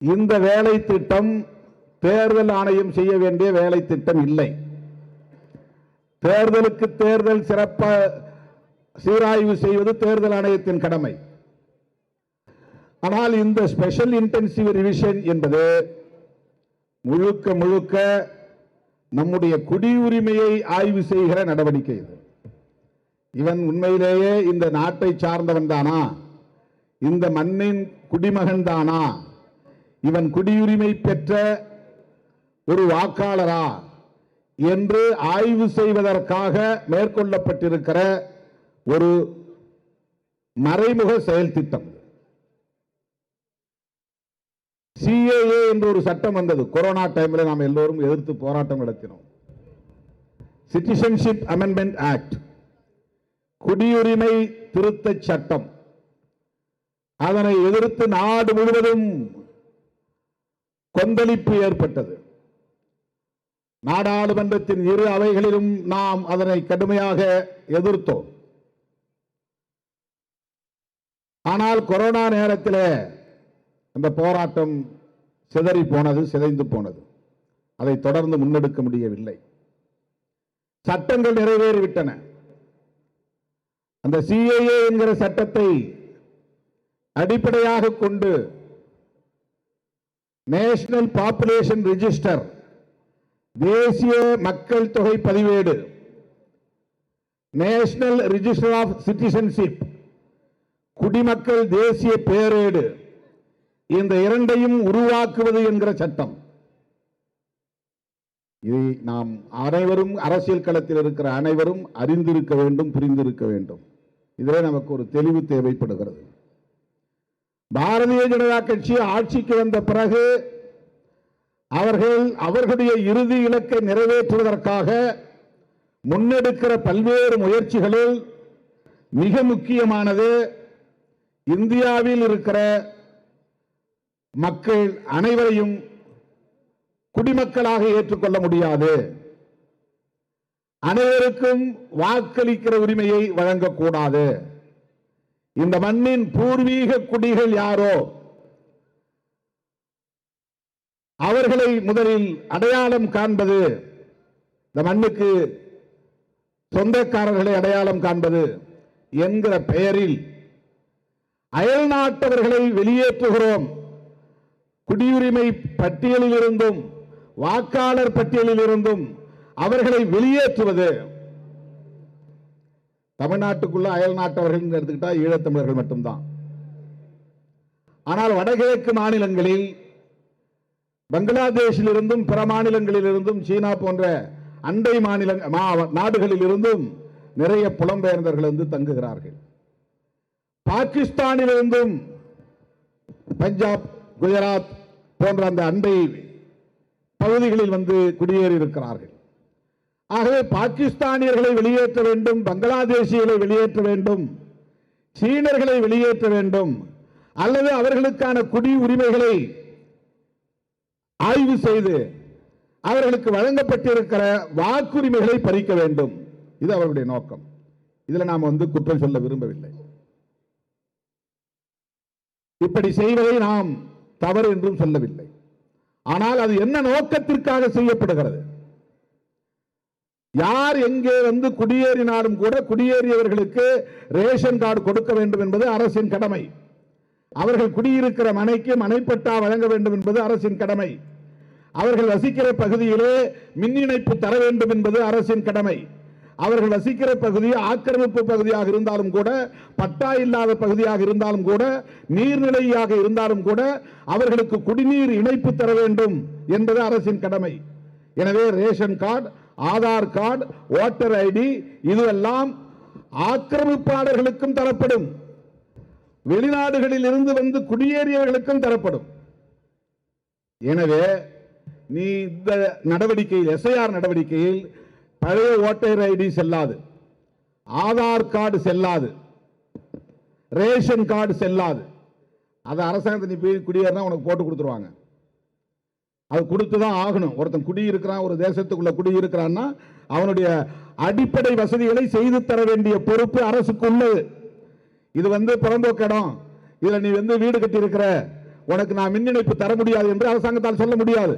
இந்த வேலை திட்டம் தேர்தல் ஆணையம் செய்ய வேண்டிய வேலை திட்டம் இல்லை. தேர்தலுக்கு தேர்தல் சிறப்ப சீராய்வு செய்வது தேர்தல் ஆணையத்தின் கடமை. ஆனால் இந்த ஸ்பெஷல் இன்டென்சிவ் ரிவிஷன் என்பது முழுக்க முழுக்க நம்முடைய குடியுரிமையை ஆய்வு செய்கிற நடவடிக்கை இது. இவன் உண்மையிலேயே இந்த நாட்டை சார்ந்தவன் தானா இந்த மண்ணின் குடிமகன் தானா இவன் குடியுரிமை பெற்ற ஒரு வாக்காளரா என்று ஆய்வு செய்வதற்காக மேற்கொள்ளப்பட்டிருக்கிற ஒரு மறைமுக செயல் திட்டம். சிஏஏ என்று ஒரு சட்டம் வந்தது. கொரோனா டைம்ல நாம் எல்லோரும் எதிர்த்து போராட்டம் நடத்தினோம். சிட்டிசன்ஷிப் அமெண்ட்மெண்ட் ஆக்ட் குடியுரிமை திருத்த சட்டம். அதனை எதிர்த்து நாடு முழுவதும் கொந்தளிப்பு ஏற்பட்டது. நாடாளுமன்றத்தின் இரு அவைகளிலும் நாம் அதனை கடுமையாக எதிர்த்தோம். ஆனால் கொரோனா நேரத்தில் அந்த போராட்டம் சிதறி போனது சிதைந்து போனது. அதை தொடர்ந்து முன்னெடுக்க முடியவில்லை. சட்டங்கள் நிறைவேறிவிட்டன. அந்த சிஏஏ என்கிற சட்டத்தை அடிப்படையாக கொண்டு நேஷனல் பாப்புலேஷன் ரிஜிஸ்டர் தேசிய மக்கள் தொகை பதிவேடு நேஷனல் ரிஜிஸ்டர் ஆஃப் சிட்டிசன்ஷிப் குடிமக்கள் தேசிய பேரேடு இந்த இரண்டையும் உருவாக்குவது என்கிற சட்டம் இதை நாம் அனைவரும் அரசியல் களத்தில் இருக்கிற அனைவரும் அறிந்திருக்க வேண்டும் புரிந்திருக்க வேண்டும் இதிலே நமக்கு ஒரு தெளிவு தேவைப்படுகிறது பாரதிய ஜனதா கட்சி ஆட்சிக்கு வந்த பிறகு அவர்கள் அவர்களுடைய இறுதி இலக்கை நிறைவேற்றுவதற்காக முன்னெடுக்கிற பல்வேறு முயற்சிகளில் மிக முக்கியமானது இந்தியாவில் இருக்கிற மக்கள் அனைவரையும் குடிமக்களாக ஏற்றுக்கொள்ள முடியாது. அனைவருக்கும் வாக்களிக்கிற உரிமையை வழங்கக்கூடாது. இந்த மண்ணின் பூர்வீக குடிகள் யாரோ? அவர்களை முதலில் அடையாளம் காண்பது இந்த மண்ணுக்கு சொந்தக்காரர்களை அடையாளம் காண்பது என்கிற பெயரில் அயல் நாட்டவர்களை வெளியேற்றுகிறோம். குடியுரிமை பட்டியலில் இருந்தும் வாக்காளர் பட்டியலில் இருந்தும் அவர்களை வெளியேற்றுவது தமிழ்நாட்டுக்குள்ள அயல் நாட்டவர்கள் எடுத்துக்கிட்டா ஈழத்தமிழர்கள் மட்டும்தான். ஆனால் வடகிழக்கு மாநிலங்களில் பங்களாதேஷில் இருந்தும் பிற மாநிலங்களில் இருந்தும் சீனா போன்ற அண்டை மாநில மா- நாடுகளில் இருந்தும் நிறைய புலம்பெயர்ந்தவர்கள் வந்து தங்குகிறார்கள். பாகிஸ்தானிலிருந்தும் பஞ்சாப் குஜராத் போன்ற அந்த அண்டை பகுதிகளில் வந்து குடியேறி இருக்கிறார்கள் ஆகவே பாகிஸ்தானியர்களை வெளியேற்ற வேண்டும் பங்களாதேசியர்களை வெளியேற்ற வேண்டும் சீனர்களை வெளியேற்ற வேண்டும் அல்லது அவர்களுக்கான குடி உரிமைகளை ஆய்வு செய்து அவர்களுக்கு வழங்கப்பட்டிருக்கிற வாக்குரிமைகளை பறிக்க வேண்டும். இது அவர்களுடைய நோக்கம். இதில் நாம் வந்து குற்றம் சொல்ல விரும்பவில்லை. இப்படி செய்வதை நாம் தவறு என்றும் சொல்லவில்லை. ஆனால் அது என்ன நோக்கத்திற்காக செய்யப்படுகிறது? யார் எங்கே வந்து குடியேறினாலும் கூட குடியேறியவர்களுக்கு ரேஷன் கார்டு கொடுக்க வேண்டும் என்பது அரசின் கடமை. அவர்கள் குடியிருக்கிற மனைக்கு மனைப்பட்டா வழங்க வேண்டும் என்பது அரசின் கடமை. அவர்கள் வசிக்கிற பகுதியிலே மின் இணைப்பு தர வேண்டும் என்பது அரசின் கடமை. அவர்கள் வசிக்கிற பகுதி ஆக்கிரமிப்பு பகுதியாக இருந்தாலும் கூட பட்டா இல்லாத பகுதியாக இருந்தாலும் கூட நீர்நிலையாக இருந்தாலும் கூட அவர்களுக்கு குடிநீர் இணைப்பு தர வேண்டும் என்பது அரசின் கடமை. எனவே ration card Aadhaar card voter ID இதுவெல்லாம் ஆக்கிரமிப்பாளர்களுக்கும் தரப்படும். வெளிநாடுகளில் இருந்து வந்து குடியேறியவர்களுக்கும் தரப்படும். எனவே நீ இந்த நடவடிக்கையில் எஸ்ஐஆர் நடவடிக்கையில் பழைய ஓட்டர் ஐடி செல்லாது. ஆதார் கார்டு செல்லாது. ரேஷன் கார்டு செல்லாது. அது அரசாங்கத்தை நீ போய் குடியேறினா உனக்கு போட்டு கொடுத்துருவாங்க. அது கொடுத்து தான் ஆகணும். ஒருத்தன் குடியிருக்கிறான் ஒரு தேசத்துக்குள்ள குடியிருக்கிறான்னா அவனுடைய அடிப்படை வசதிகளை செய்து தர வேண்டிய பொறுப்பு அரசுக்கு உள்ளது இது வந்து புறம்போக்கு இடம் நீ வந்து வீடு கட்டி இருக்கிற உனக்கு நான் மின் இணைப்பு தர முடியாது என்று அரசாங்கத்தால் சொல்ல முடியாது.